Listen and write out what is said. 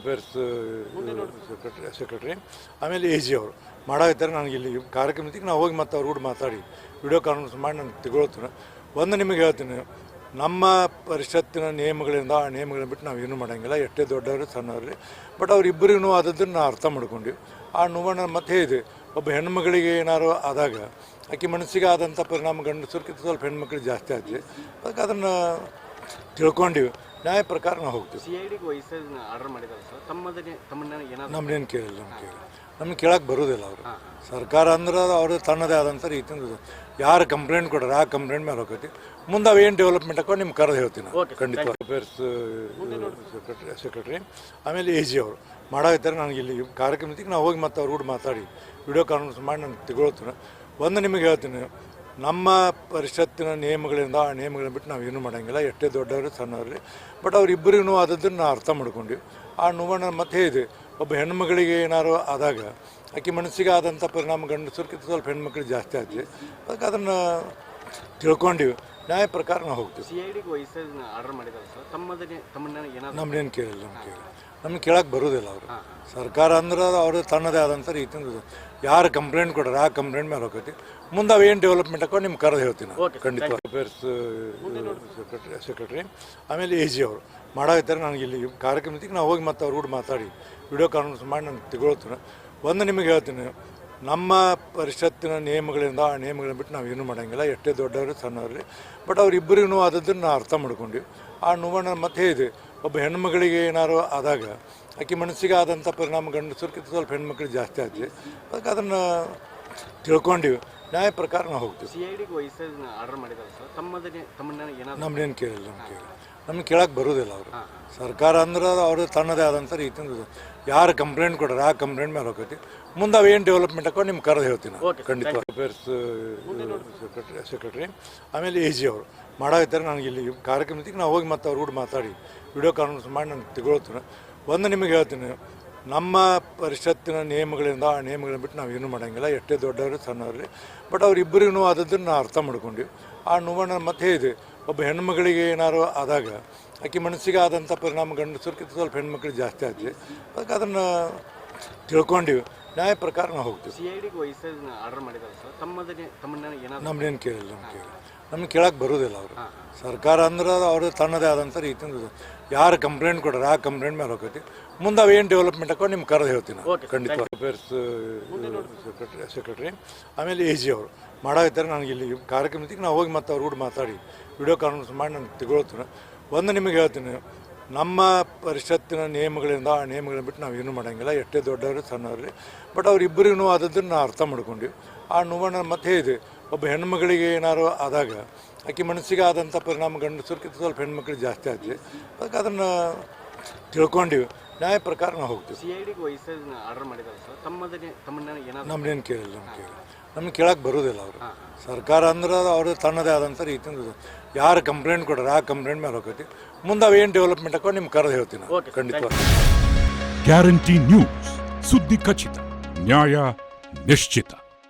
Affairs secretary ಆಮೇಲೆ A G ಅವರು. ಮಾಡಾಗಿದ್ದಾರೆ ನನಗೆ ಇಲ್ಲಿ ಕಾರ್ಯಕ್ರಮಕ್ಕೆ ನಾವು ಹೋಗಿ ಮತ್ತೆ ಅವ್ರ ಕೂಡ ಮಾತಾಡಿ. ವಿಡಿಯೋ ಕಾನ್ಫರೆನ್ಸ್ ಮಾಡಿ ನಾನು ತಿಳ್ಕೊಳ್ತೀನಿ ಒಂದು ನಿಮಗೆ ಹೇಳ್ತೀನಿ, ನಮ್ಮ ಪರಿಷತ್ತಿನ ನಿಯಮಗಳಿಂದ ಆ ನಿಯಮಗಳನ್ನ ಬಿಟ್ಟು ನಾವು ಏನು ಮಾಡೋಂಗಿಲ್ಲ. ಎಷ್ಟೇ ದೊಡ್ಡವರು, ಸಣ್ಣವ್ರಿ. ಬಟ್ ಅವ್ರಿಬ್ಬರಿಗೂ ನೋವಾದದ್ದನ್ನು ನಾವು ಅರ್ಥ ಮಾಡ್ಕೊಂಡ್ವಿ. ಆ ನೋವನ್ನು ಮತ್ತೆ ಇದೆ ಒಬ್ಬ ಹೆಣ್ಮಗಳಿಗೆ ಏನಾರು ಆದಾಗ, ಆಕೆ ಮನಸ್ಸಿಗೆ ಆದಂಥ ಪರಿಣಾಮ ಗಂಡಸರ್ಕಿಂತ ಸ್ವಲ್ಪ ಹೆಣ್ಮಕ್ಳಿಗೆ ಜಾಸ್ತಿ ಆಯ್ತು ಅದಕ್ಕೆ ಅದನ್ನು ತಿಳ್ಕೊಂಡಿವಿ. ನ್ಯಾಯ ಪ್ರಕಾರ ನಾವು ಹೋಗ್ತೀವಿ. ಸಿ ಐ ಡಿಗೆ ವಹಿಸೋದನ್ನ ಆರ್ಡರ್ ಮಾಡಿದ್ದಾರೆ ಸರ್. ತಮ್ಮದನ್ನೇ ತಮ್ಮನ್ನ ಏನಾದ್ರು ನಮ್ದೇನು ಕೇಳಿಲ್ಲ ನಮ್ಗೆ ಕೇಳಿಲ್ಲ. ನಮ್ಗೆ ಕೇಳಕ್ಕೆ ಬರೋದಿಲ್ಲ ಅವರು. ಸರ್ಕಾರ ಅಂದ್ರೆ ಅವ್ರದ್ದು ತನ್ನದೇ ಆದಂಥ ರೀತಿಯಿಂದ ಯಾರು ಕಂಪ್ಲೇಂಟ್ ಕೊಡ್ತಾರೆ ಆ ಕಂಪ್ಲೇಂಟ್ ಮೇಲೆ ಹೋಗತಿ ಮುಂದೆ ಅವೇನು ಡೆವಲಪ್ಮೆಂಟ್ ಹಾಕೋ ನಿಮ್ಗೆ ಕರೆದು ಹೇಳ್ತೀನಿ ನಾನು. ಖಂಡಿತ. ಅಫೇರ್ಸ್ ಸೆಕ್ರೆಟರಿ ಸೆಕ್ರೆಟರಿ ಆಮೇಲೆ ಎ ಜಿ ಅವರು. ಮಾಡಾಕತ್ತಾರೆ ನನಗೆ ಇಲ್ಲಿ ಕಾರ್ಯಕ್ರಮಕ್ಕೆ ನಾವು ಹೋಗಿ ಮತ್ತೆ ಅವ್ರು ಕೂಡ ಮಾತಾಡಿ. ವಿಡಿಯೋ ಕಾನ್ಫರೆನ್ಸ್ ಮಾಡಿ ನಾನು ತಗೊಳ್ತೀನಿ. ಒಂದು ನಿಮಗೆ ಹೇಳ್ತೀನಿ. ನಮ್ಮ ಪರಿಷತ್ತಿನ ನಿಯಮಗಳಿಂದ ಆ ನಿಯಮಗಳನ್ನ ಬಿಟ್ಟು ನಾವು ಏನು ಮಾಡೋಂಗಿಲ್ಲ. ಎಷ್ಟೇ ದೊಡ್ಡವರು ಸಣ್ಣವ್ರಿ ಬಟ್ ಅವ್ರಿಬ್ಬರಿಗೂ ನೋವಾದದ್ದನ್ನು ನಾವು ಅರ್ಥ ಮಾಡ್ಕೊಂಡ್ವಿ. ಆ ನೋವನ್ನು ಮತ್ತೆ ಇದೆ. ಒಬ್ಬ ಹೆಣ್ಮಗಳಿಗೆ ಏನಾರು ಆದಾಗ ಆಕೆ ಮನಸ್ಸಿಗೆ ಆದಂಥ ಪರಿಣಾಮ ಗಂಡಸರ್ಕಿಂತ ಸ್ವಲ್ಪ ಹೆಣ್ಮಕ್ಳಿಗೆ ಜಾಸ್ತಿ ಆಗ್ತದೆ ಅದಕ್ಕೆ ಅದನ್ನು ತಿಳ್ಕೊಂಡಿವಿ. ನ್ಯಾಯ ಪ್ರಕಾರ ನಾವು ಹೋಗ್ತೀವಿ. ಏನಾದ್ರು ನಮ್ದೇನು ಕೇಳಿಲ್ಲ ನಮ್ಗೆ ಕೇಳಿಲ್ಲ. ನಮ್ಗೆ ಕೇಳಕ್ಕೆ ಬರೋದಿಲ್ಲ ಅವರು. ಸರ್ಕಾರ ಅಂದ್ರೆ ಅವ್ರದ್ದು ತನ್ನದೇ ಆದಂಥ ರೀತಿಯಿಂದ ಯಾರು ಕಂಪ್ಲೇಂಟ್ ಕೊಡ್ರ ಆ ಕಂಪ್ಲೇಂಟ್ ಮೇಲೆ ಹೋಗ್ತೈತಿ. ಮುಂದೆ ಅವೇನು ಡೆವಲಪ್ಮೆಂಟ್ ಹಾಕೋ ನಿಮ್ಗೆ ಕರೆದು ಹೇಳ್ತೀನಿ ಖಂಡಿತ ಅಫೇರ್ಸ್ ಸೆಕ್ರೆಟರಿ ಸೆಕ್ರೆಟರಿ ಆಮೇಲೆ ಎ ಜಿ ಅವರು. ಮಾಡಾಕತ್ತಾರೆ ನನಗೆ ಇಲ್ಲಿ ಕಾರ್ಯಕ್ರಮಕ್ಕೆ ನಾವು ಹೋಗಿ ಮತ್ತೆ ಅವ್ರ ಕೂಡ ಮಾತಾಡಿ. ವಿಡಿಯೋ ಕಾನ್ಫರೆನ್ಸ್ ಮಾಡಿ ನಾನು ತಗೊಳ್ತೀನಿ. ಒಂದು ನಿಮಗೆ ಹೇಳ್ತೀನಿ. ನಮ್ಮ ಪರಿಷತ್ತಿನ ನಿಯಮಗಳಿಂದ ಆ ನಿಯಮಗಳನ್ನ ಬಿಟ್ಟು ನಾವು ಏನು ಮಾಡೋಂಗಿಲ್ಲ. ಎಷ್ಟೇ ದೊಡ್ಡವರು ಸಣ್ಣವ್ರಿ. ಬಟ್ ಅವ್ರಿಬ್ಬರಿಗೂ ಆದದ್ದನ್ನು ನಾವು ಅರ್ಥ ಮಾಡ್ಕೊಂಡ್ವಿ. ಆ ನೋವನ್ನು ಮತ್ತೆ ಇದೆ. ಒಬ್ಬ ಹೆಣ್ಮಗಳಿಗೆ ಏನಾರು ಆದಾಗ ಆಕೆ ಮನಸ್ಸಿಗೆ ಆದಂಥ ಪರಿಣಾಮ ಗಂಡಸರ್ಕಿಂತ ಸ್ವಲ್ಪ ಹೆಣ್ಮಕ್ಳಿಗೆ ಜಾಸ್ತಿ ಆಯ್ತು ಅದಕ್ಕೆ ಅದನ್ನು ತಿಳ್ಕೊಂಡಿವಿ. ನ್ಯಾಯ ಪ್ರಕಾರ ನಾವು ಹೋಗ್ತೀವಿ. ನಮ್ಮನ್ನೇನು ಕೇಳಿಲ್ಲ ನಮ್ಗೆ ಕೇಳಿಲ್ಲ. ನಮ್ಗೆ ಕೇಳಕ್ಕೆ ಬರೋದಿಲ್ಲ ಅವರು. ಸರ್ಕಾರ ಅಂದ್ರೆ ಅವ್ರದ್ದು ತನ್ನದೇ ಆದಂಥ ರೀತಿಯಿಂದ ಯಾರು ಕಂಪ್ಲೇಂಟ್ ಕೊಡ್ರಿ ಆ ಕಂಪ್ಲೇಂಟ್ ಮೇಲೆ ಹೋಗತಿ ಮುಂದೆ ಏನು ಡೆವಲಪ್ಮೆಂಟ್ ಹಾಕೋ ನಿಮ್ಗೆ ಕರೆದು ಹೇಳ್ತೀನಿ ಖಂಡಿತ. ಅಫೇರ್ಸ್ ಸೆಕ್ರೆಟರಿ ಸೆಕ್ರೆಟರಿ ಆಮೇಲೆ ಎ ಜಿ ಅವರು. ಮಾಡಾಕತ್ತಾರೆ ನನಗೆ ಇಲ್ಲಿ ಕಾರ್ಯಕ್ರಮಕ್ಕೆ. ನಾವು ಹೋಗಿ ಮತ್ತೆ ಅವ್ರ ಕೂಡ ಮಾತಾಡಿ. ವಿಡಿಯೋ ಕಾನ್ಫರೆನ್ಸ್ ಮಾಡಿ ನಾನು ತಗೊಳ್ತೀನಿ. ಒಂದು ನಿಮಗೆ ಹೇಳ್ತೀನಿ. ನಮ್ಮ ಪರಿಷತ್ತಿನ ನಿಯಮಗಳಿಂದ ಆ ನಿಯಮಗಳನ್ನ ಬಿಟ್ಟು ನಾವು ಏನು ಮಾಡೋಂಗಿಲ್ಲ. ಎಷ್ಟೇ ದೊಡ್ಡವರು ಸಣ್ಣವ್ರಿ ಬಟ್ ಅವ್ರಿಬ್ಬರಿಗೂ ಆದದ್ದನ್ನು ನಾವು ಅರ್ಥ ಮಾಡ್ಕೊಂಡ್ವಿ. ಆ ನೋವನ್ನು ಮತ್ತೆ ಇದೆ ಒಬ್ಬ ಹೆಣ್ಮಗಳಿಗೆ ಏನಾದ್ರು ಆದಾಗ ಆಕೆ ಮನಸ್ಸಿಗೆ ಆದಂಥ ಪರಿಣಾಮ ಗಂಡಸರ್ಕಿಂತ ಸ್ವಲ್ಪ ಹೆಣ್ಮಕ್ಳಿಗೆ ಜಾಸ್ತಿ ಆಗ್ತದೆ ಅದಕ್ಕೆ ಅದನ್ನು ತಿಳ್ಕೊಂಡಿವಿ. ನ್ಯಾಯ ಪ್ರಕಾರ ನಾವು ಹೋಗ್ತೀವಿ. ನಮ್ಮನ್ನೇನು ಕೇಳಿಲ್ಲ ನಮ್ಗೆ ಕೇಳಿ ನಮ್ಗೆ ಕೇಳಕ್ಕೆ ಬರೋದಿಲ್ಲ ಅವರು. ಸರ್ಕಾರ ಅಂದ್ರೆ ಅವ್ರದ್ದು ತನ್ನದೇ ಆದಂಥ ರೀತಿಯಿಂದ ಯಾರು ಕಂಪ್ಲೇಂಟ್ ಕೊಡೋರು ಆ ಕಂಪ್ಲೇಂಟ್ ಮೇಲೆ ಹೋಗತಿ ಮುಂದೆ ಅವೇನು ಡೆವಲಪ್ಮೆಂಟ್ ಹಾಕೋ ನಿಮ್ಗೆ ಕರೆದು ಹೇಳ್ತೀನಿ. ಖಂಡಿತ ಅಫೇರ್ಸ್ ಸೆಕ್ರೆಟರಿ ಸೆಕ್ರೆಟ್ರಿ ಆಮೇಲೆ ಎ ಜಿ ಅವರು. ಮಾಡಾಕತ್ತಾರೆ ನನಗೆ ಇಲ್ಲಿ ಕಾರ್ಯಕ್ರಮಕ್ಕೆ ನಾವು ಹೋಗಿ ಮತ್ತೆ ಅವ್ರ ಕೂಡ ಮಾತಾಡಿ. ವಿಡಿಯೋ ಕಾನ್ಫರೆನ್ಸ್ ಮಾಡಿ ನಾನು ತಗೊಳ್ತೀನಿ. ಒಂದು ನಿಮಗೆ ಹೇಳ್ತೀನಿ. ನಮ್ಮ ಪರಿಷತ್ತಿನ ನಿಯಮಗಳಿಂದ ಆ ನಿಯಮಗಳನ್ನ ಬಿಟ್ಟು ನಾವು ಏನು ಮಾಡೋಂಗಿಲ್ಲ. ಎಷ್ಟೇ ದೊಡ್ಡವರು ಸಣ್ಣವ್ರಿ. ಬಟ್ ಅವ್ರಿಬ್ಬರಿಗೂ ನೋವಾದದ್ದನ್ನು ನಾವು ಅರ್ಥ ಮಾಡ್ಕೊಂಡ್ವಿ. ಆ ನೋವನ್ನು ಮತ್ತೆ ಇದೆ. ಒಬ್ಬ ಹೆಣ್ಮಗಳಿಗೆ ಏನಾರು ಆದಾಗ ಆಕೆ ಮನಸ್ಸಿಗೆ ಆದಂಥ ಪರಿಣಾಮ ಗಂಡಸರ್ಕಿಂತ ಸ್ವಲ್ಪ ಹೆಣ್ಮಕ್ಳು ಜಾಸ್ತಿ ಆಗ್ತದೆ ಅದಕ್ಕೆ ಅದನ್ನು ತಿಳ್ಕೊಂಡಿವಿ. ನ್ಯಾಯ ಪ್ರಕಾರ ನಾವು ಹೋಗ್ತೀವಿ. ನಮ್ಮನ್ನೇನು ಕೇಳಿಲ್ಲ ನಮ್ಗೆ ಕೇಳಿಲ್ಲ. ನಮ್ಗೆ ಕೇಳಕ್ಕೆ ಬರೋದಿಲ್ಲ ಅವರು. ಸರ್ಕಾರ ಅಂದ್ರೆ ಅವ್ರದ್ದು ತನ್ನದೇ ಆದಂಥ ರೀತಿಯಿಂದ ಯಾರು ಕಂಪ್ಲೇಂಟ್ ಕೊಡೋರು ಆ ಕಂಪ್ಲೇಂಟ್ ಮೇಲೆ ಹೋಗತಿ ಮುಂದೆ ಅವೇನು ಡೆವಲಪ್ಮೆಂಟ್ ಹಾಕೋ ನಿಮ್ಗೆ ಕರೆದು ಹೇಳ್ತೀನಿ. ಖಂಡಿತ ಗ್ಯಾರಂಟಿ ನ್ಯೂಸ್ ಸುದ್ದಿ ಖಚಿತ ನ್ಯಾಯ ನಿಶ್ಚಿತ.